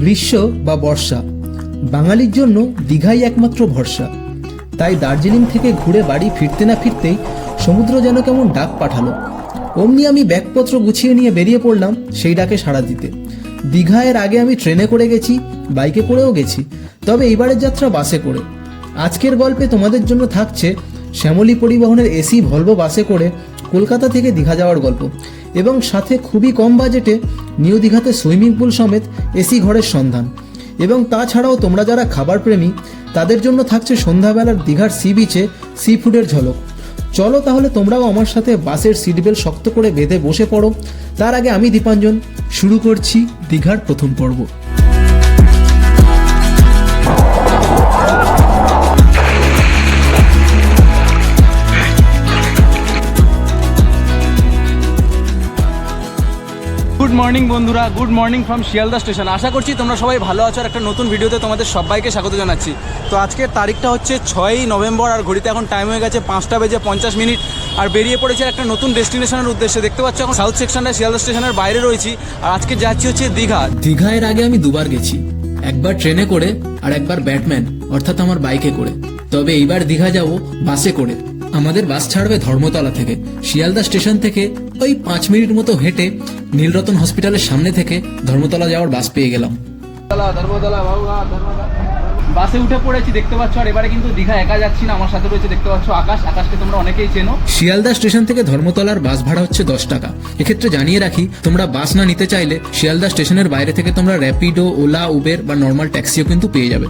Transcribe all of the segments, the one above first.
গ্রীষ্ম বা বর্ষা, বাঙালির জন্য দীঘাই একমাত্র ভরসা। তাই দার্জিলিং থেকে ঘুরে বাড়ি ফিরতে না ফিরতেই সমুদ্র যেন কেমন ডাক পাঠালো। অমনি আমি ব্যাগপত্র গুছিয়ে নিয়ে বেরিয়ে পড়লাম সেই ডাকে সাড়া দিতে। দীঘা এর আগে আমি ট্রেনে করে গেছি, বাইকে করেও গেছি, তবে এইবারের যাত্রা বাসে করে। আজকের গল্পে তোমাদের জন্য থাকছে শ্যামলী পরিবহনের এসি, ভলভো বাসে করে কলকাতা থেকে দীঘা যাওয়ার গল্প। এবং সাথে খুবই কম বাজেটে নিউ দীঘাতে সুইমিং পুল সমেত এসি ঘরের সন্ধান। এবং তাছাড়াও তোমরা যারা খাবার প্রেমী তাদের জন্য থাকছে সন্ধ্যাবেলার দীঘার সি বিচে সি ফুডের ঝলক। চলো তাহলে তোমরাও আমার সাথে বাসের সিট বেল্ট শক্ত করে বেঁধে বসে পড়ো। তার আগে আমি দীপাঞ্জন, শুরু করছি দীঘার প্রথম পর্ব। মর্নিং বন্ধুরা। Good morning from Sealdah station. আশা করছি তোমরা সবাই ভালো আছো আর একটা নতুন ভিডিওতে তোমাদের সবাইকে স্বাগত জানাচ্ছি। তো আজকের তারিখটা হচ্ছে ছয়ই নভেম্বর আর ঘড়িতে এখন টাইম হয়ে গেছে পাঁচটা বেজে পঞ্চাশ মিনিট। আর বেরিয়ে পড়েছে একটা নতুন ডেস্টিনেশনের উদ্দেশ্যে। দেখতে পাচ্ছ এখন সাউথ সেকশনটা শিয়ালদা স্টেশনের বাইরে রয়েছি। আর আজকে যাচ্ছি হচ্ছে দীঘা। দীঘা এর আগে আমি দুবার গেছি। একবার ট্রেনে করে আর একবার ব্যাটম্যান, অর্থাৎ আমার বাইকে করে। তবে এইবার দীঘা যাব বাসে করে। আমাদের বাস ছাড়বে ধর্মতলা থেকে শিয়ালদা স্টেশন থেকে ওই পাঁচ মিনিট মতো হেঁটে নীলরতন হসপিটালের সামনে থেকে ধর্মতলা যাওয়ার বাস পেয়ে গেলাম। বাসে উঠে পড়েছি দেখতে পাচ্ছ আর এবারে কিন্তু দীঘা একা যাচ্ছি না আমার সাথে রয়েছে দেখতে পাচ্ছ আকাশ। আকাশকে তোমরা অনেকেই চেনো। শিয়ালদা স্টেশন থেকে ধর্মতলার বাস ভাড়া হচ্ছে দশ টাকা। এক্ষেত্রে জানিয়ে রাখি তোমরা বাস না নিতে চাইলে শিয়ালদা স্টেশনের বাইরে থেকে তোমরা র্যাপিডো ওলা উবের বা নর্মাল ট্যাক্সিও কিন্তু পেয়ে যাবে।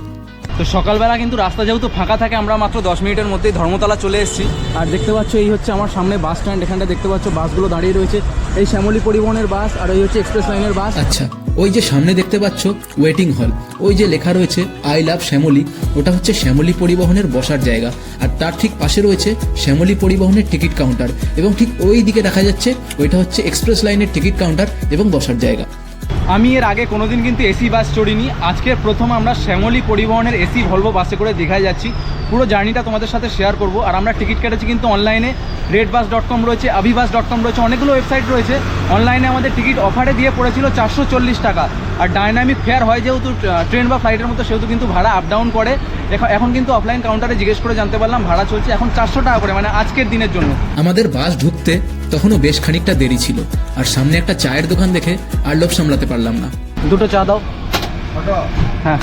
তো সকালবেলা কিন্তু রাস্তা যেহেতু ফাঁকা থাকে, আমরা মাত্র দশ মিনিটের মধ্যেই ধর্মতলা চলে এসেছি। আর দেখতে পাচ্ছ, এই হচ্ছে আমার সামনে বাস স্ট্যান্ড। এখানটা দেখতে পাচ্ছ, বাসগুলো দাঁড়িয়ে রয়েছে। এই শ্যামলী পরিবহনের বাস আর ওই হচ্ছে এক্সপ্রেস লাইনের বাস। আচ্ছা ওই যে সামনে দেখতে পাচ্ছ ওয়েটিং হল ওই যে লেখা রয়েছে আই লাভ শ্যামলী, ওটা হচ্ছে শ্যামলী পরিবহনের বসার জায়গা। আর তার ঠিক পাশে রয়েছে শ্যামলী পরিবহনের টিকিট কাউন্টার। এবং ঠিক ওই দিকে দেখা যাচ্ছে, ওইটা হচ্ছে এক্সপ্রেস লাইনের টিকিট কাউন্টার এবং বসার জায়গা। আমি এর আগে কোনোদিন কিন্তু এসি বাস চড়িনি। আজকে প্রথম আমরা শ্যামলী পরিবহনের এসি ভলভো বাসে করে দীঘায় যাচ্ছি। পুরো জার্নিটা তোমাদের সাথে শেয়ার করব। আর আমরা টিকিট কেটেছি কিন্তু অনলাইনে। রেড বাস ডট কম রয়েছে আভিবাস ডট কম রয়েছে, অনেকগুলো ওয়েবসাইট রয়েছে। অনলাইনে আমাদের টিকিট অফারে দিয়ে পড়েছিল চারশো চল্লিশ টাকা। আর ডাইনামিক ফেয়ার হয় যেহেতু ট্রেন বা ফ্লাইটের মতো, সেহেতু কিন্তু ভাড়া আপ ডাউন করে। এখন কিন্তু অফলাইন কাউন্টারে জিজ্ঞেস করে জানতে পারলাম, ভাড়া চলছে এখন চারশো টাকা করে মানে আজকের দিনের জন্য। আমাদের বাস ঢুকতে তখনও বেশ খানিকটা দেরি ছিল আর সামনে একটা চায়ের দোকান দেখে আর লোভ সামলাতে পারলাম না। দুটো চা দাও। হ্যাঁ।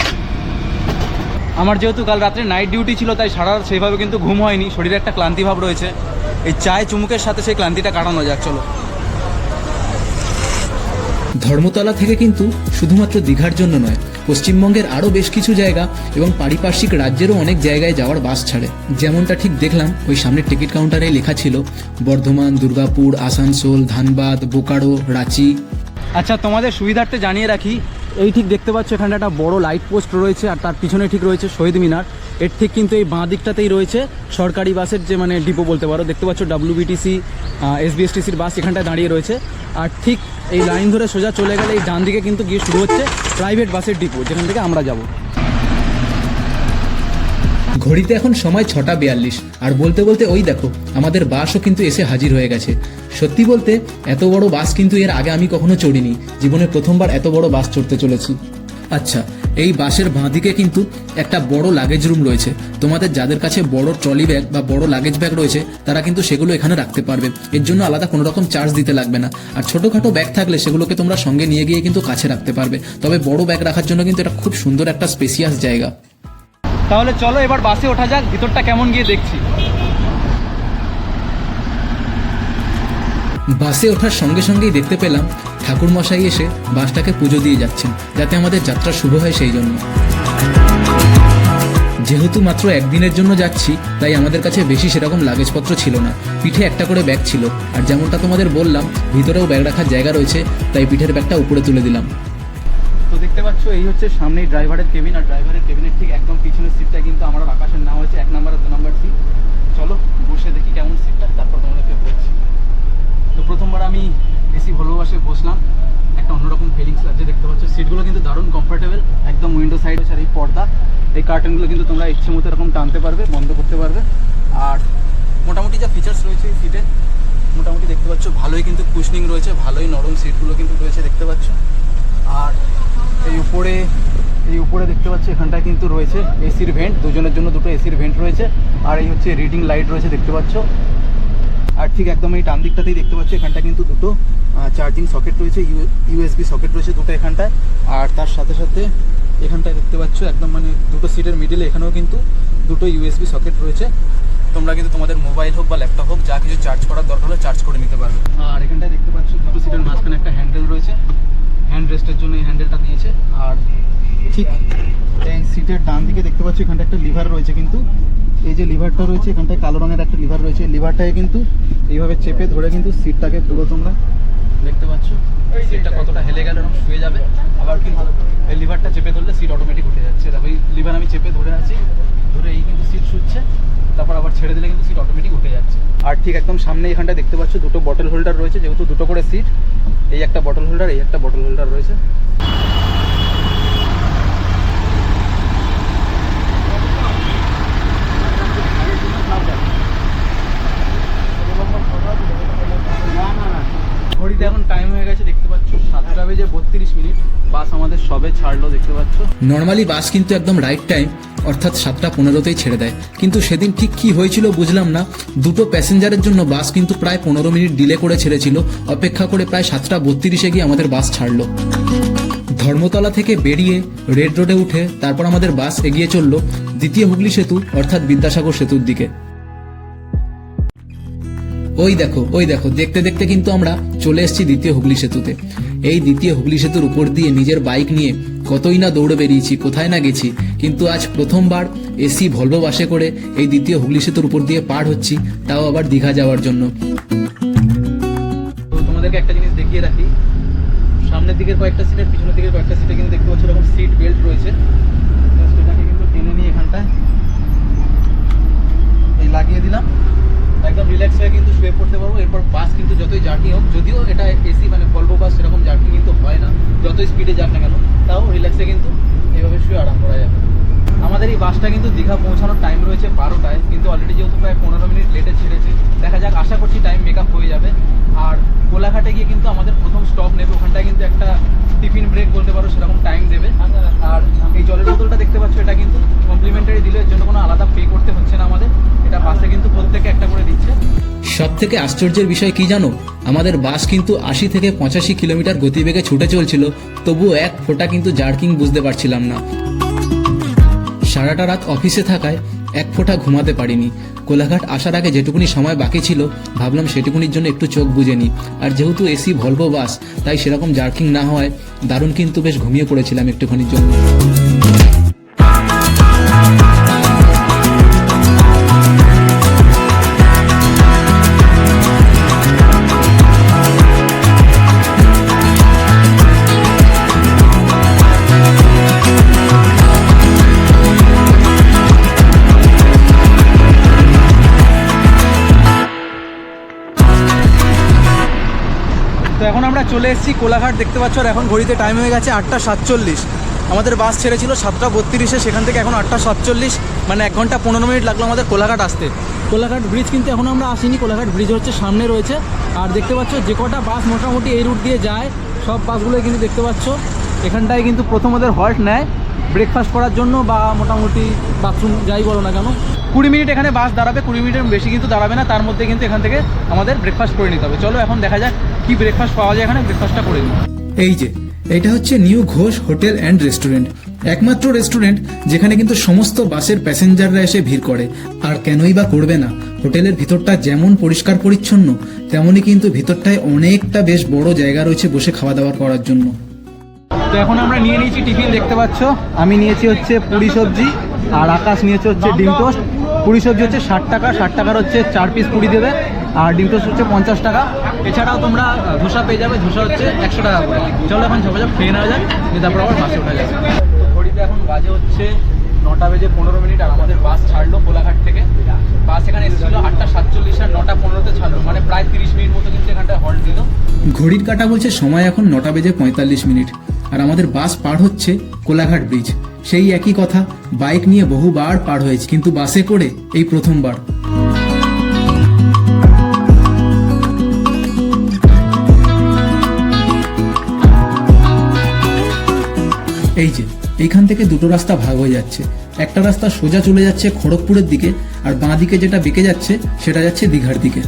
আমার যেহেতু কাল রাত্রে নাইট ডিউটি ছিল তাই সারা রাত সেইভাবে কিন্তু ঘুম হয়নি। শরীরে একটা ক্লান্তি ভাব রয়েছে। এই চায় চুমুকের সাথে সেই ক্লান্তিটা কাটানো যাক চলো। ধর্মতলা থেকে কিন্তু শুধুমাত্র দীঘার জন্য নয় পশ্চিমবঙ্গের আরও বেশ কিছু জায়গা এবং পারিপার্শ্বিক রাজ্যেরও অনেক জায়গায় যাওয়ার বাস ছাড়ে। যেমনটা ঠিক দেখলাম, ওই সামনের টিকিট কাউন্টারে লেখা ছিল, বর্ধমান, দুর্গাপুর, আসানসোল, ধানবাদ, বোকারো, রাঁচি। আচ্ছা তোমাদের সুবিধার্থে জানিয়ে রাখি এই ঠিক দেখতে পাচ্ছ, এখানে একটা বড় লাইট পোস্ট রয়েছে আর তার পিছনে ঠিক রয়েছে শহীদ মিনার। এর ঠিক কিন্তু এই বাঁ দিকটাতেই রয়েছে সরকারি বাসের যে মানে ডিপো বলতে পারো। দেখতে পাচ্ছ ডাব্লিউবিটিসি এসবিএসটিসির বাস এখানটায় দাঁড়িয়ে রয়েছে। আর ঠিক এই লাইন ধরে সোজা চলে গেলে এই ডান দিকে কিন্তু গিয়ে শুরু হচ্ছে প্রাইভেট বাসের ডিপো যেখান থেকে আমরা যাব। ঘড়িতে এখন সময় ছটা বিয়াল্লিশ। আর বলতে বলতে ওই দেখো, আমাদের বাসও কিন্তু এসে হাজির হয়ে গেছে। সত্যি বলতে, এত বড় বাস কিন্তু এর আগে আমি কখনো চড়িনি। জীবনে প্রথমবার এত বড় বাস চড়তে চলেছি। আচ্ছা এই বাসের বাঁদিকে কিন্তু একটা বড় লাগেজ রুম রয়েছে। তোমাদের যাদের কাছে বড় ট্রলি ব্যাগ বা বড় লাগেজ ব্যাগ রয়েছে, তারা কিন্তু সেগুলো এখানে রাখতে পারবে। এর জন্য আলাদা কোনো রকম চার্জ দিতে লাগবে না। আর ছোটোখাটো ব্যাগ থাকলে সেগুলোকে তোমরা সঙ্গে নিয়ে গিয়ে কিন্তু কাছে রাখতে পারবে। তবে বড় ব্যাগ রাখার জন্য কিন্তু এটা খুব সুন্দর একটা স্পেসিয়াস জায়গা। তাহলে চলো এবার বাসে ওঠা যাক, ভিতরটা কেমন গিয়ে দেখছি। বাসে ওঠার সঙ্গে সঙ্গেই দেখতে পেলাম ঠাকুর মশাই এসে বাসটাকে পুজো দিয়ে যাচ্ছেন, যাতে আমাদের যাত্রা শুভ হয় সেই জন্য। যেহেতু মাত্র একদিনের জন্য যাচ্ছি, তাই আমাদের কাছে বেশি সেরকম লাগেজপত্র ছিল না। পিঠে একটা করে ব্যাগ ছিল, আর যেমনটা তোমাদের বললাম, ভিতরেও ব্যাগ রাখার জায়গা রয়েছে, তাই পিঠের ব্যাগটা উপরে তুলে দিলাম। তো দেখতে পাচ্ছ, এই হচ্ছে সামনেই ড্রাইভারের কেবিন, আর ড্রাইভারের কেবিনের ঠিক একদম পিছনের সিটটা কিন্তু আমার আকাশের নাম হয়েছে এক নাম্বার আর দু নাম্বার সিট চলো, বসে দেখি কেমন সিটটা তারপর তোমাদেরকে বলছি। তো প্রথমবার আমি এসি ভলভো বাসে বসলাম, একটা অন্যরকম ফিলিংস লাগছে, দেখতে পাচ্ছ। সিটগুলো কিন্তু দারুণ কমফোর্টেবল একদম উইন্ডো সাইড আর এই পর্দা। এই কার্টেনগুলো কিন্তু তোমরা ইচ্ছে মতো এরকম টানতে পারবে, বন্ধ করতে পারবে। আর মোটামুটি যা ফিচার্স রয়েছে এই সিটে মোটামুটি দেখতে পাচ্ছ, ভালোই কিন্তু কুশনিং রয়েছে, ভালোই নরম সিটগুলো কিন্তু রয়েছে, দেখতে পাচ্ছ। আর এই উপরে এই উপরে দেখতে পাচ্ছি, এখানটায় কিন্তু রয়েছে এসির ভেন্ট দুজনের জন্য দুটো এসির ভেন্ট রয়েছে, আর এই হচ্ছে রিডিং লাইট রয়েছে দেখতে পাচ্ছ। আর ঠিক একদম এই ডান দিকটাতেই দেখতে পাচ্ছ এখানটা কিন্তু দুটো চার্জিং সকেট রয়েছে ইউএসবি সকেট রয়েছে দুটো এখানটায়, আর তার সাথে সাথে এখানটায় দেখতে পাচ্ছ, একদম মানে দুটো সিটের মিডিলে এখানেও কিন্তু দুটো ইউএসবি সকেট রয়েছে। তোমরা কিন্তু তোমাদের মোবাইল হোক বা ল্যাপটপ হোক, যা কিছু চার্জ করার দরকার হলে চার্জ করে নিতে পারবে। আর এখানটায় দেখতে পাচ্ছ, দুটো সিটের মাঝখানে একটা হ্যান্ডেল রয়েছে। হ্যান্ড রেস্টের জন্য এই হ্যান্ডেলটা দিয়েছে। আর ঠিক এই সিটের ডান দিকে দেখতে পাচ্ছি, এখানটা একটা লিভার রয়েছে কিন্তু। এই যে লিভারটা রয়েছে, এখানটায় কালো রঙের একটা লিভার রয়েছে। লিভারটাকে কিন্তু এইভাবে চেপে ধরে কিন্তু সিটটাকে পুরো তোমরা দেখতে পাচ্ছ। সিটটা কতটা হেলে গেল এবং শুয়ে যাবে। আবার কিন্তু এই লিভারটা চেপে ধরলে সিট অটোমেটিক উঠে যাচ্ছে। দেখো, এই লিভার আমি চেপে ধরে আছি। ধরে এই কিন্তু সিট শুচ্ছে। তারপর আবার ছেড়ে দিলে কিন্তু সিট অটোমেটিক উঠে যাচ্ছে। আর ঠিক একদম সামনে এখানটা দেখতে পাচ্ছ দুটো বটল হোল্ডার রয়েছে যেহেতু দুটো করে সিট এই একটা বটল হোল্ডার এই একটা বটল হোল্ডার রয়েছে। ঘড়িতে এখন টাইম হয়ে গেছে দেখতে পাচ্ছ। সাতটা বেজে বত্রিশ মিনিট। বাস আমাদের সবে ছাড়লো, দেখতে পাচ্ছ? নর্মালি বাস কিন্তু একদম রাইট টাইম অর্থাৎ সাতটা পনেরোতেই ছেড়ে দেয়। কিন্তু সেদিন ঠিক কি হয়েছিল বুঝলাম না। দুটো প্যাসেঞ্জারের জন্য বাস কিন্তু প্রায় পনেরো মিনিট ডিলে করে ছেড়েছিল। অপেক্ষা করে প্রায় সাতটা বত্রিশে গিয়ে আমাদের বাস ছাড়লো। ধর্মতলা থেকে বেরিয়ে রেড রোডে উঠে তারপর আমাদের বাস এগিয়ে চলল দ্বিতীয় হুগলি সেতু, অর্থাৎ বিদ্যাসাগর সেতুর দিকে। ওই দেখো ওই দেখো, দেখতে দেখতে কিন্তু আমরা চলে এসেছি দ্বিতীয় হুগলি সেতুতে। এই দ্বিতীয় হুগলি সেতুর উপর দিয়ে নিজের বাইক নিয়ে কতই না দৌড়ে বেরিয়েছি, কোথায় না গেছি, কিন্তু আজ প্রথমবার এসি ভলভো বাসে করে এই দ্বিতীয় হুগলি সেতুর উপর দিয়ে পার হচ্ছি, তাও আবার দীঘা যাওয়ার জন্য। তোমাদেরকে একটা জিনিস দেখিয়ে রাখি। সামনের দিকের কয়েকটা সিটের, পিছনের দিকের কয়েকটা সিটে কিন্তু দেখতে পাচ্ছ এরকম সিট বেল্ট রয়েছে। এটাকে কিন্তু টেনে নিয়ে এখানটায় এই লাগিয়ে দিলাম। একদম রিল্যাক্স হয়ে কিন্তু শুয়ে পড়তে পারব। এরপর বাস কিন্তু যতই জার্কিং হোক, যদিও এটা এসি মানে ভলভো বাস সেরকম জার্কিং কিন্তু হয় না, যতই স্পিডে যাক না কেন, তাও রিল্যাক্সে কিন্তু এভাবে শুয়ে আরাম করা যাবে। আমাদের এই বাসটা কিন্তু দীঘা পৌঁছানোর টাইম রয়েছে বারোটায়, কিন্তু অলরেডি যেহেতু প্রায় পনেরো মিনিট লেটে ছেড়েছে, দেখা যাক, আশা করছি টাইম মেক হয়ে যাবে। আর কোলাঘাটে গিয়ে কিন্তু আমাদের প্রথম স্টপ নেবে, ওখানটায় কিন্তু একটা টিফিন ব্রেক বলতে পারো, সেরকম টাইম দেবে। আর এই জলের বোতলটা দেখতে পাচ্ছ, এটা কিন্তু কমপ্লিমেন্টারি দিলে এর জন্য কোনো আলাদা পে করতে হচ্ছে না আমাদের এটা বাসে কিন্তু প্রত্যেকে একটা করে দিচ্ছে সব থেকে আশ্চর্যের বিষয় কি জানো? আমাদের বাস কিন্তু আশি থেকে পঁচাশি কিলোমিটার গতিবেগে ছুটে চলছিল, তবুও এক ফোঁটা কিন্তু জার্কিং বুঝতে পারছিলাম না। সারাটা রাত অফিসে থাকায় এক ফোঁটা ঘুমাতে পারিনি। কোলাঘাট আসার আগে যেটুকুনি সময় বাকি ছিল, ভাবলাম সেটুকুনির জন্য একটু চোখ বুঝে আর যেহেতু এসি ভলভো বাস, তাই সেরকম জার্কিং না হওয়ায় দারুণ কিন্তু বেশ ঘুমিয়ে পড়েছিলাম একটুখানির জন্য। এসেছি কোলাঘাট দেখতে পাচ্ছ, আর এখন ঘড়িতে টাইম হয়ে গেছে আটটা সাতচল্লিশ। আমাদের বাস ছেড়েছিল সাতটা বত্রিশে, সেখান থেকে এখন আটটা সাতচল্লিশ মানে এক ঘণ্টা পনেরো মিনিট লাগল আমাদের কোলাঘাট আসতে। কোলাঘাট ব্রিজ কিন্তু এখন আমরা আসিনি, কোলাঘাট ব্রিজ হচ্ছে সামনে রয়েছে। আর দেখতে পাচ্ছ, যে কটা বাস মোটামুটি এই রুট দিয়ে যায়, সব বাসগুলোই কিন্তু দেখতে পাচ্ছ। এখানটায় কিন্তু প্রথম ওদের হল্ট নেয়। ব্রেকফাস্ট করার জন্য বা মোটামুটি বাথরুম যাই বলো না কেন। কুড়ি মিনিট এখানে বাস দাঁড়াবে, কুড়ি মিনিটের বেশি কিন্তু দাঁড়াবে না, তার মধ্যে কিন্তু এখান থেকে আমাদের ব্রেকফাস্ট করে নিতে হবে। চলো এখন দেখা যাক কি ব্রেকফাস্ট পাওয়া যায় এখানে? ব্রেকফাস্টটা করে নিই এই যে এটা হচ্ছে new Ghosh hotel and restaurant. একমাত্র রেস্টুরেন্ট যেখানে কিন্তু সমস্ত বাসের প্যাসেঞ্জাররা এসে ভিড় করে। আর কেনই বা করবে না? হোটেলের ভিতরটা যেমন পরিষ্কার পরিচ্ছন্ন তেমনই কিন্তু ভিতরটায় অনেকটা বেশ বড় জায়গা রয়েছে বসে খাওয়া দাওয়া করার জন্য। তো এখন আমরা নিয়ে নিয়েছি টিফিন দেখতে পাচ্ছ? আমি নিয়েছি হচ্ছে পুরি সবজি আর আকাশ নিয়েছে হচ্ছে ডিম টোস্ট। পুরি সবজি হচ্ছে ষাট টাকা ষাট টাকার হচ্ছে চার পিস পুরি দেবে। আর ডিম টোস্ট হচ্ছে পঞ্চাশ টাকা। এছাড়াও তোমরা ধোসা পেয়ে যাবে, ধোসা হচ্ছে একশো টাকা করে। চলো এখন ঝপাঝপ খেয়ে নেওয়া যাক তারপর আবার বাসে ওঠা যাবে ঘড়িতে এখন বাজে হচ্ছে নটা বেজে পনেরো মিনিট, আর আমাদের বাস ছাড়লো কোলাঘাট থেকে। বাস এখানে এসেছিল আটটা সাতচল্লিশ আর নটা পনেরোতে ছাড়লো মানে প্রায় তিরিশ মিনিট মতো কিন্তু এখানটায় হল্ট দিল। ঘড়ির কাটা বলছে সময় এখন নটা বেজে পঁয়তাল্লিশ মিনিট। আর আমাদের বাস পার হচ্ছে কোলাঘাট ব্রিজ। সেই একই কথা, বাইক নিয়ে বহুবার পার হয়েছে, কিন্তু বাসে করে এই প্রথমবার। এই যে এইখান থেকে দুটো রাস্তা ভাগ হয়ে যাচ্ছে। একটা রাস্তা সোজা চলে যাচ্ছে খড়গপুরের দিকে, আর বাঁ দিকে যেটা বেঁকে যাচ্ছে, সেটা যাচ্ছে দীঘার দিকে।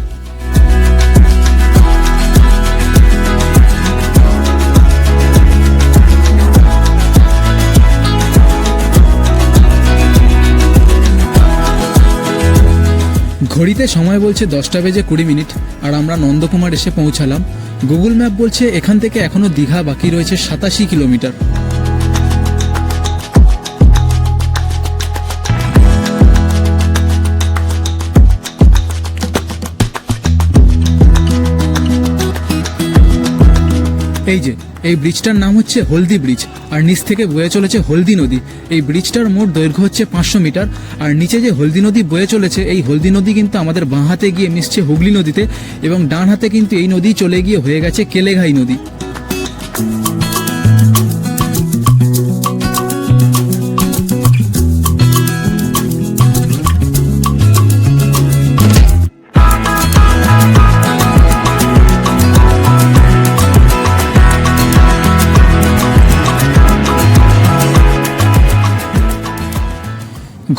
ঘড়িতে সময় বলছে দশটা বেজে কুড়ি মিনিট, আর আমরা নন্দকুমার এসে পৌঁছালাম। গুগল ম্যাপ বলছে এখান থেকে এখনও দীঘা বাকি রয়েছে সাতাশি কিলোমিটার। এই যে, এই ব্রিজটার নাম হচ্ছে হলদি ব্রিজ, আর নিচ থেকে বয়ে চলেছে হলদি নদী। এই ব্রিজটার মোট দৈর্ঘ্য হচ্ছে পাঁচশো মিটার, আর নিচে যে হলদি নদী বয়ে চলেছে, এই হলদি নদী কিন্তু আমাদের বাঁ হাতে গিয়ে মিশছে হুগলি নদীতে, এবং ডান হাতে কিন্তু এই নদী চলে গিয়ে হয়ে গেছে কেলেঘাই নদী।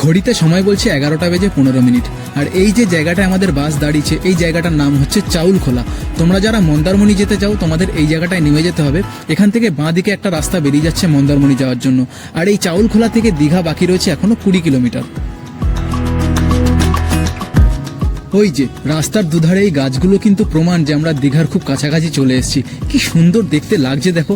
ঘড়িতে সময় বলছে এগারোটা বেজে পনেরো মিনিট। আর এই যে জায়গাটায় আমাদের বাস দাঁড়িয়েছে, এই জায়গাটার নাম হচ্ছে চাউল খোলা তোমরা যারা মন্দারমণি যেতে চাও, তোমাদের এই জায়গাটায় নেমে যেতে হবে। এখান থেকে বাঁ দিকে একটা রাস্তা বেরিয়ে যাচ্ছে মন্দারমণি যাওয়ার জন্য। আর এই চাউল খোলা থেকে দীঘা বাকি রয়েছে এখনও কুড়ি কিলোমিটার। ওই যে, রাস্তার দুধারে এই গাছগুলো কিন্তু প্রমাণ যে আমরা দীঘার খুব কাছাকাছি চলে এসেছি। কি সুন্দর দেখতে লাগছে, দেখো।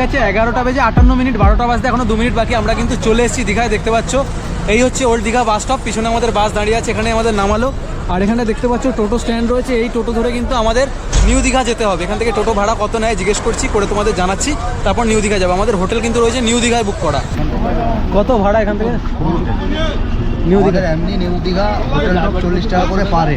গেছে, এগারোটা বেজে আটান্ন মিনিট, বারোটা বাজতে এখনও দু মিনিট বাকি। আমরা কিন্তু চলে এসেছি দীঘায়, দেখতে পাচ্ছ। এই হচ্ছে ওল্ড দীঘা বাস স্টপ পিছনে আমাদের বাস দাঁড়িয়ে আছে, এখানে আমাদের নামালো। আর এখানে দেখতে পাচ্ছ, টোটো স্ট্যান্ড রয়েছে, এই টোটো ধরে কিন্তু আমাদের নিউ দীঘা যেতে হবে। এখান থেকে টোটো ভাড়া কত নেয় জিজ্ঞেস করছি, করে তোমাদের জানাচ্ছি। তারপর নিউ দীঘা যাব। আমাদের হোটেল কিন্তু রয়েছে নিউ দীঘায় বুক করা। কত ভাড়া এখান থেকে? নিউ দীঘা। এমনি নিউ দীঘা হোটেল চল্লিশ টাকা করে পারে।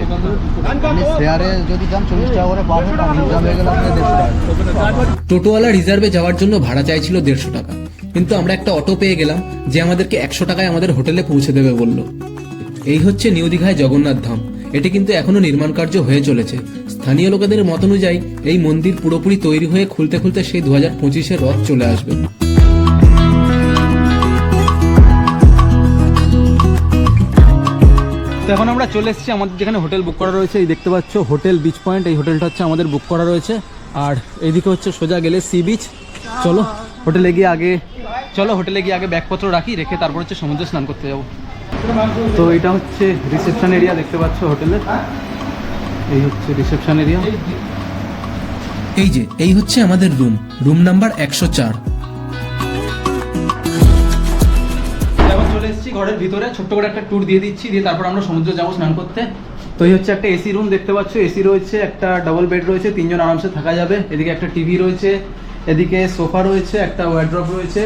আপনি শেয়ারে যদি যান চল্লিশ টাকা করে পার হেড আর রিজার্ভ হয়ে গেলে আপনার দেড়শো টাকা। টোটোওয়ালা রিজার্ভে যাওয়ার জন্য ভাড়া চাইছিল দেড়শো টাকা। কিন্তু আমরা একটা অটো পেয়ে গেলাম যে আমাদেরকে একশো টাকায় আমাদের হোটেলে পৌঁছে দেবে বলল। এই হচ্ছে নিউ দীঘায় জগন্নাথ ধাম। এটি কিন্তু এখনও নির্মাণ কার্য হয়ে চলেছে। স্থানীয় লোকেদের মত অনুযায়ী এই মন্দির পুরোপুরি তৈরি হয়ে খুলতে খুলতে সেই দু হাজার পঁচিশের রথ চলে আসবে। এখন আমরা চলে এসেছি আমাদের যেখানে হোটেল বুক করা রয়েছে, এই দেখতে পাচ্ছ হোটেল বিচ পয়েন্ট এই হোটেলটা হচ্ছে আমাদের বুক করা রয়েছে। আর এইদিকে হচ্ছে সোজা গেলে সি বিচ চলো, হোটেলে গিয়ে আগে, চলো হোটেলে গিয়ে আগে ব্যাগপত্র রাখি, রেখে তারপর হচ্ছে সমুদ্রে স্নান করতে যাব। তো এটা হচ্ছে রিসেপশন এরিয়া দেখতে পাচ্ছ হোটেলের এই হচ্ছে রিসেপশন এরিয়া এই যে, এই হচ্ছে আমাদের রুম রুম নাম্বার একশো চার। এসেছি ঘরের ভিতরে, ছোট্ট করে একটা ট্যুর দিয়ে দিচ্ছি, দিয়ে তারপর আমরা সমুদ্রে যাব স্নান করতে। তো এই হচ্ছে একটা এসি রুম দেখতে পাচ্ছ এসি রয়েছে, একটা ডাবল বেড রয়েছে, তিনজন আরামসে থাকা যাবে। এদিকে একটা টিভি রয়েছে, এদিকে সোফা রয়েছে, একটা ওয়ার্ড্রপ রয়েছে,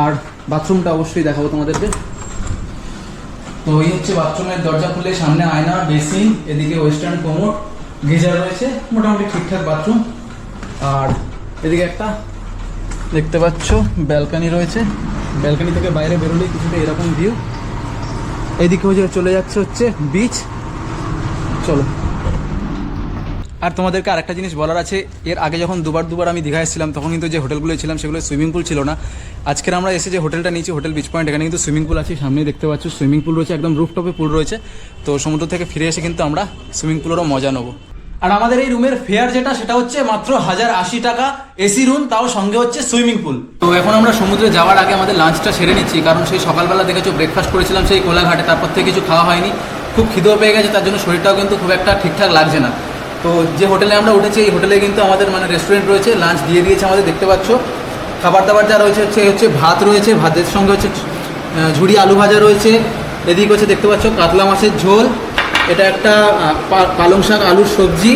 আর বাথরুমটা অবশ্যই দেখাবো তোমাদেরকে। তো এই হচ্ছে বাথরুমের দরজা খুলে, সামনে আয়না বেসিন এদিকে ওয়েস্টার্ন কোমোড গিজার রয়েছে, মোটামুটি ঠিকঠাক বাথরুম আর এদিকে একটা দেখতে পাচ্ছ ব্যালকানি রয়েছে। ব্যালকানি থেকে বাইরে বেরোলেই কিছুটা এরকম ভিউ এইদিকে হচ্ছে চলে যাচ্ছে হচ্ছে বিচ চলো। আর তোমাদেরকে আরেকটা জিনিস বলার আছে, এর আগে যখন দুবার দুবার আমি দীঘা এসেছিলাম, তখন কিন্তু যে হোটেলগুলো ছিলাম, সেগুলো সুইমিং পুল ছিল না। আজকের আমরা এসে যে হোটেলটা নিয়েছি, হোটেল বিচ পয়েন্ট এখানে কিন্তু সুইমিং পুল আছে, সামনেই দেখতে পাচ্ছ সুইমিং পুল রয়েছে, একদম রুফটপে পুল রয়েছে। তো সমুদ্র থেকে ফিরে এসে কিন্তু আমরা সুইমিং পুলেরও মজা নেব। আর আমাদের এই রুমের ফেয়ার যেটা, সেটা হচ্ছে মাত্র হাজার আশি টাকা এসি রুম তাও সঙ্গে হচ্ছে সুইমিং পুল তো এখন আমরা সমুদ্রে যাওয়ার আগে আমাদের লাঞ্চটা সেরে নিচ্ছি, কারণ সেই সকালবেলা দেখেছ ব্রেকফাস্ট করেছিলাম সেই কোলাঘাটে, তারপর থেকে কিছু খাওয়া হয়নি। খুব খিদেও পেয়ে গেছে, তার জন্য শরীরটাও কিন্তু খুব একটা ঠিকঠাক লাগছে না। তো যে হোটেলে আমরা উঠেছি, এই হোটেলে কিন্তু আমাদের মানে রেস্টুরেন্ট রয়েছে লাঞ্চ দিয়ে দিয়েছে আমাদের, দেখতে পাচ্ছ। খাবার দাবার যা রয়েছে, হচ্ছে হচ্ছে ভাত রয়েছে, ভাতের সঙ্গে হচ্ছে ঝুড়ি আলু ভাজা রয়েছে। এদিকে হচ্ছে দেখতে পাচ্ছ, কাতলা মাছের ঝোল। এটা একটা পালং শাক, আলুর সবজি,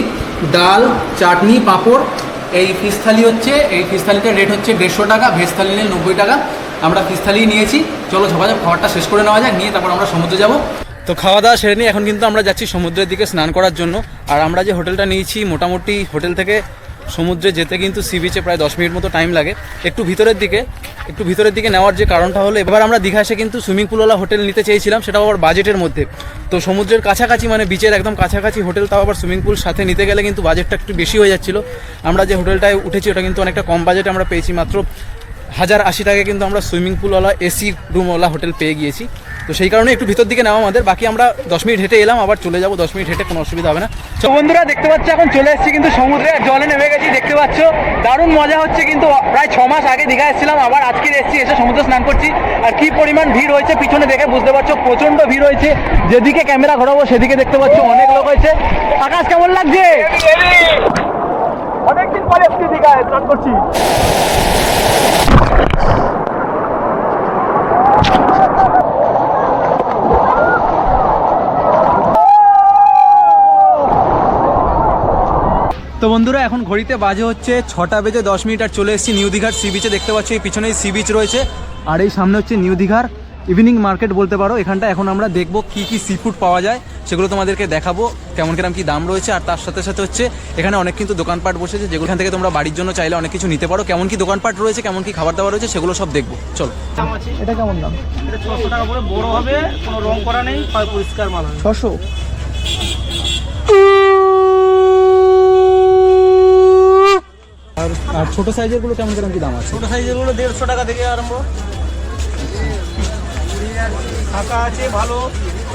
ডাল, চাটনি, পাঁপড়। এই ফিস থালি হচ্ছে, এই ফিস থালিটার রেট হচ্ছে দেড়শো টাকা ভেজ থালি নিলে নব্বই টাকা। আমরা ফিস থালি নিয়েছি। চলো সবাই খাবারটা শেষ করে নেওয়া যাক, নিয়ে তারপর আমরা সমুদ্রে যাব। তো খাওয়া দাওয়া সেরে নিয়ে এখন কিন্তু আমরা যাচ্ছি সমুদ্রের দিকে স্নান করার জন্য। আর আমরা যে হোটেলটা নিয়েছি, মোটামুটি হোটেল থেকে সমুদ্রে যেতে কিন্তু সি বিচে প্রায় দশ মিনিট মতো টাইম লাগে। একটু ভিতরের দিকে, একটু ভিতরের দিকে নেওয়ার যে কারণটা হলো, এবার আমরা দীঘা এসে কিন্তু সুইমিং পুলওয়ালা হোটেল নিতে চেয়েছিলাম, সেটাও আবার বাজেটের মধ্যে। তো সমুদ্রের কাছাকাছি মানে বিচের একদম কাছাকাছি হোটেল তাও আবার সুইমিং পুল সাথে নিতে গেলে কিন্তু বাজেটটা একটু বেশি হয়ে যাচ্ছিল। আমরা যে হোটেলটায় উঠেছি, ওটা কিন্তু অনেকটা কম বাজেটে আমরা পেয়েছি, মাত্র হাজার আশি টাকায় কিন্তু আমরা সুইমিং পুলওয়ালা এসি রুমওয়ালা হোটেল পেয়ে গিয়েছি। তো সেই কারণে একটু ভিতর দিকে নেওয়া আমাদের। বাকি আমরা দশ মিনিট হেঁটে এলাম, আবার চলে যাব, দশ মিনিট হেঁটে কোনো অসুবিধা হবে না। তো বন্ধুরা, দেখতে পাচ্ছ, এখন চলে এসেছি কিন্তু সমুদ্রে, আর জলে নেমে গেছি, দেখতে পাচ্ছ। দারুণ মজা হচ্ছে কিন্তু, প্রায় ছ মাস আগে দীঘা এসেছিলাম, আবার আজকে এসেছি, এসে সমুদ্র স্নান করছি। আর কি পরিমাণ ভিড় হয়েছে, পিছনে দেখে বুঝতে পারছ প্রচণ্ড ভিড় হয়েছে। যেদিকে ক্যামেরা ঘোরাবো, সেদিকে দেখতে পাচ্ছ অনেক লোক হয়েছে। আকাশ কেমন লাগছে? অনেকদিন পরে এসেছি দীঘায় স্নান করছি। তো বন্ধুরা এখন ঘড়িতে বাজে হচ্ছে ছটা বেজে দশ মিনিট আর চলে এসেছি নিউ দীঘার সি বিচে দেখতে পাচ্ছি এই পিছনেই সি বিচ রয়েছে। আর এই সামনে হচ্ছে নিউ দীঘার ইভিনিং মার্কেট বলতে পারো। এখানটা এখন আমরা দেখব কি কি সি ফুড পাওয়া যায় সেগুলো তোমাদেরকে দেখাবো কেমন কিরম কি দাম রয়েছে। আর তার সাথে সাথে হচ্ছে এখানে অনেক কিন্তু দোকানপাট বসেছে যেগুলো থেকে তোমরা বাড়ির জন্য চাইলে অনেক কিছু নিতে পারো। কেমন কি দোকানপাট রয়েছে কেমন কি খাবার দাবার রয়েছে সেগুলো সব দেখব। চলো। এটা কেমন দাম? এটা ছশো টাকা করে বড় হবে কোনো রং করা নেই পরিষ্কার মাল ছশো আর আর ছোটো সাইজেরগুলো কেমন কিরম কি দাম আছে? ছোটো সাইজেরগুলো দেড়শো টাকা থেকে আরম্ভ। শাঁখা আছে ভালো।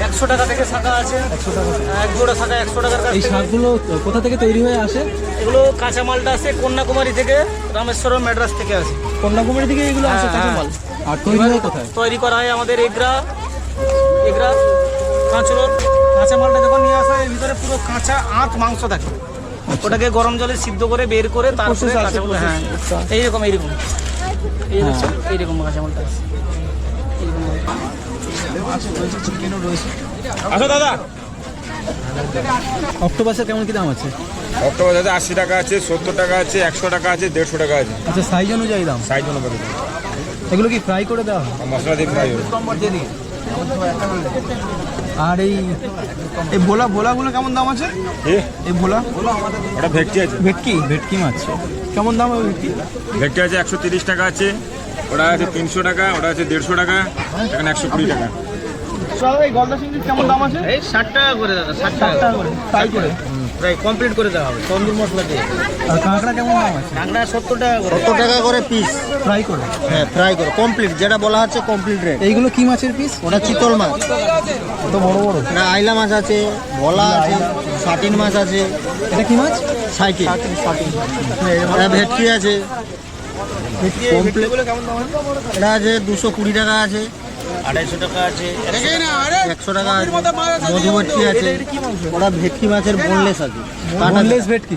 একশো টাকা থেকে শাঁখা আছে। একশো টাকা এক জোড়া শাঁখা একশো টাকার এই শাকগুলো কোথা থেকে তৈরি হয়ে আসে? এগুলো কাঁচা মালটা আছে কন্যাকুমারী থেকে রামেশ্বরম ম্যাড্রাস থেকে আসে। কন্যাকুমারী থেকে এগুলো আসে হ্যাঁ, হ্যাঁ। মাল আর তৈরি হয় কোথায়? তৈরি করা হয় আমাদের এগরা এগরা কাঁচুরোর কাঁচা মালটা যখন নিয়ে আসা হয় ভিতরে পুরো কাঁচা আঁত মাংস থাকে। ওটাকে গরম জলে সিদ্ধ করে বের করে তারপরে হ্যাঁ। এইরকম এইরকম। হ্যাঁ। এইরকম কাঁচা মালটা আছে। দাদা। অক্টোপাসের কেমন কি দাম আছে? আশি টাকা আছে সত্তর টাকা আছে একশো টাকা আছে দেড়শো টাকা আছে। আচ্ছা সাইজ অনুযায়ী দাম? সাইজ এগুলো কি ফ্রাই করে দেওয়া হয়? মশলা দিয়ে ফ্রাই হবে আর এই এই ভোলা ভোলাগুলো কেমন দাম আছে? এই ভোলা? ওটা ভেটকি আছে। ভেটকি? ভেটকি মাছ। কেমন দাম হবে ভেটকি? ভেটকি আছে একশো তিরিশ টাকা আছে ওটা আছে তিনশো টাকা ওটা আছে দেড়শো টাকা এখানে একশো কুড়ি টাকা। এই গলদা চিংড়ির কেমন দাম আছে? এই ষাট টাকা করে দাদা ষাট টাকা করে। তাই করে? প্রায় কমপ্লিট করে দেওয়া হবে। তন্দুর মশলা দিয়ে। আর কাঁকড়া কেমন দাম আছে? কাঁকড়া সত্তর টাকা করে। কত টাকা করে পিস ফ্রাই করে? হ্যাঁ ফ্রাই করে। কমপ্লিট যেটা বলা হচ্ছে কমপ্লিট রেট এইগুলো কি মাছের পিস ওটা চিতল মাছ। কত বড় বড়? না আইলা মাছ আছে ভোলা আছে সাটিন মাছ আছে। এটা কি মাছ? সাইকেল। এটা ভেটকি আছে। এগুলো কেমন দাম আছে এটা আছে দুশো কুড়ি টাকা আছে। আড়াইশো টাকা আছে একশো টাকা আছে মধুমটকি আছে ওটা ভেটকি মাছের বোনলেস আছে বোনলেস ভেটকি।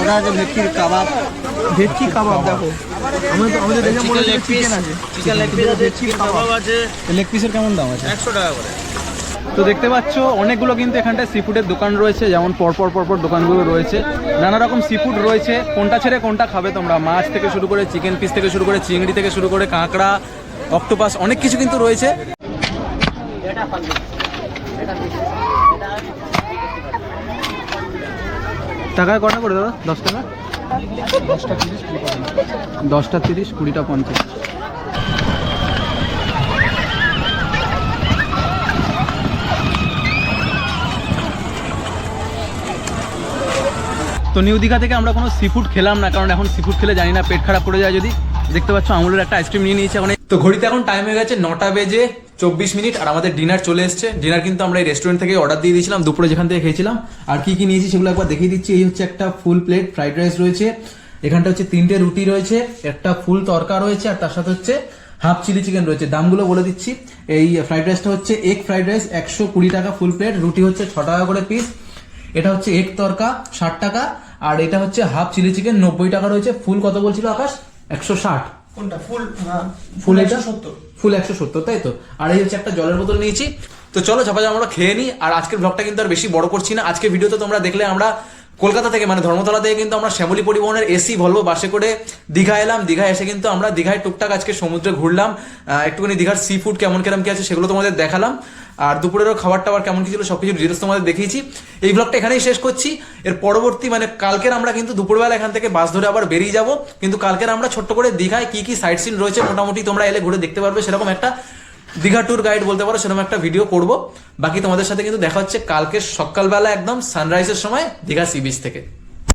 ওটা আছে ভেটকির কাবাব। ভেটকি কাবাব দেখো। আমরা তো আমাদের দেখে মনে হচ্ছে চিকেন আছে। চিকেন লেগ পিস আছে চিকেন কাবাব আছে। লেগ পিসের কেমন দাম আছে? একশো টাকা করে। তো দেখতে পাচ্ছ অনেকগুলো কিন্তু এখানটায় সি ফুডের দোকান রয়েছে যেমন পরপর পরপর দোকানগুলো রয়েছে। নানা রকম সি ফুড রয়েছে কোনটা ছেড়ে কোনটা খাবে তোমরা? মাছ থেকে শুরু করে চিকেন পিস থেকে শুরু করে চিংড়ি থেকে শুরু করে কাঁকড়া অক্টোপাস অনেক কিছু কিন্তু রয়েছে। টাকায় কটা করে দাদা? দশ টাকা? দশটা তিরিশ দশটা তিরিশ কুড়িটা পঞ্চাশ। তো নিউ দীঘা থেকে আমরা কোনো সি ফুড খেলাম না, কারণ এখন সি ফুড খেলে জানি না, পেট খারাপ করে যায় যদি। দেখতে পাচ্ছ, আমুলের একটা আইসক্রিম নিয়ে নিয়েছি এখন তো ঘড়িতে এখন টাইম হয়ে গেছে নটা বেজে চব্বিশ মিনিট, আর আমাদের ডিনার চলে এসছে। ডিনার কিন্তু আমরা এই রেস্টুরেন্ট থেকে অর্ডার দিয়ে দিয়েছিলাম, দুপুরে যেখান থেকে খেয়েছিলাম। আর কি কি নিয়েছি সেগুলো একবার দেখিয়ে দিচ্ছি। এই হচ্ছে একটা ফুল প্লেট ফ্রাইড রাইস রয়েছে। এখানটা হচ্ছে তিনটে রুটি রয়েছে, একটা ফুল তরকা রয়েছে, আর তার সাথে হচ্ছে হাফ চিলি চিকেন রয়েছে। দামগুলো বলে দিচ্ছি। এই ফ্রাইড রাইসটা হচ্ছে এগ ফ্রাইড রাইস একশো কুড়ি টাকা ফুল প্লেট রুটি হচ্ছে ছ টাকা করে পিস এটা হচ্ছে এগ তরকা, ষাট টাকা। আর এটা হচ্ছে হাফ চিলি চিকেন নব্বই টাকা রয়েছে। ফুল কত বলছিল আকাশ? একশো ষাট। কোনটা? ফুল ফুল সত্তর। ফুল একশো সত্তর তাই তো? আর এই হচ্ছে একটা জলের বোতল নিয়েছি। তো চলো ঝাপা আমরা খেয়ে নিই আর আজকের ব্লগটা কিন্তু আর বেশি বড় করছি না। আজকের ভিডিওতে তোমরা দেখলে আমরা কলকাতা থেকে মানে ধর্মতলা থেকে কিন্তু আমরা শ্যামলী পরিবহনের এসি ভলভো বাসে করে দীঘা এলাম। দীঘা এসে কিন্তু আমরা দীঘায় টুকটাক আজকে সমুদ্রে ঘুরলাম। একটুখানি দীঘার সি ফুড কেমন কেরম কি আছে সেগুলো তোমাদের দেখালাম। আর দুপুরেরও খাবার টাবার কেমন কি ছিল সবকিছু ডিটেলস তোমাদের দেখিয়েছি। এই ব্লগটা এখানেই শেষ করছি। এর পরবর্তী মানে কালকের আমরা কিন্তু দুপুরবেলা এখান থেকে বাস ধরে আবার বেরিয়ে যাব। কিন্তু কালকের আমরা ছোট্ট করে দীঘায় কি কি সাইট সিন রয়েছে মোটামুটি তোমরা এলে ঘুরে দেখতে পারবে সেরকম একটা দীঘা ট্যুর গাইড বলতে পারো, সেরকম একটা ভিডিও করব। বাকি তোমাদের সাথে কিন্তু দেখা হচ্ছে কালকে সকালবেলা একদম সানরাইজের সময় দীঘা সি বিচ থেকে।